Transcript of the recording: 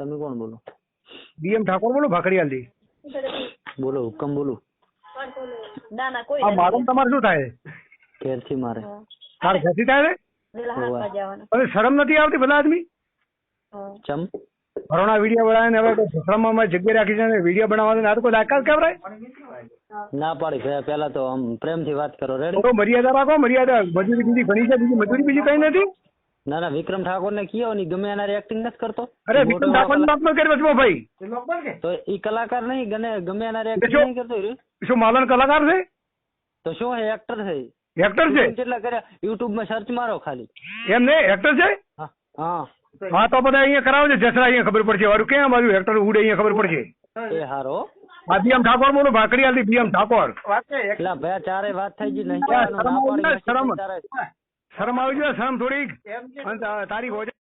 તમે કોણ બોલો? બીએમ ઠાકોર બોલો ભાખડિયાલથી? બોલો હુકમ બોલો. ના ના કોઈ. મારું તમારે શું થાય? ઘેરથી મારે. તારે થાય છે શરમ નથી આવતી બધા આદમી? ચમ? ભરોણા વીડિયો બનાવીને હવે સસરામાં જગ્યા રાખી છે ને વીડિયો બનાવવાનો આ તો કોઈ લાયકાત ના પાડી પે- પેલા તો આમ પ્રેમથી વાત કરો રેડી મર્યાદા રાખો મર્યાદા મજૂરી બીજી ઘણી છે બીજી મજૂરી બીજી કઈ નથી? ના ના વિક્રમ ઠાકોર ને કયો ની ગમે એના એક્ટિંગ નથી કરતો? અરે વિક્રમ ઠાકોર કલા- વાત ન કરી વચમાં ભાઈ? તો ઈ કલાકાર નહીં ગને ગમે એના એક્ટિંગ નહીં કરતો. શું માલન કલાકાર છે? તો શું હે એક્ટર છે? એક્ટર છે? કેટલા કર્યા યુટ્યુબમાં સર્ચ મારો ખાલી. એમ ને એક્ટર છે? હા હા. હા તો બધા અહીંયા કરાવો છે જસરા અહીંયા ખબર પડશે. વારું ક્યાં બાજુ એક્ટર ઉડે અહીંયા ખબર પડશે? એ હારો. આ બીએમ ઠાકોર બોલો આલી બીએમ ઠાકોર. એટલે ભાઈ ચારે વાત થઈ ગઈ નહીં ના શરમ ને, શરમ. આવી જાય શરમ થોડીક તારીખ હોય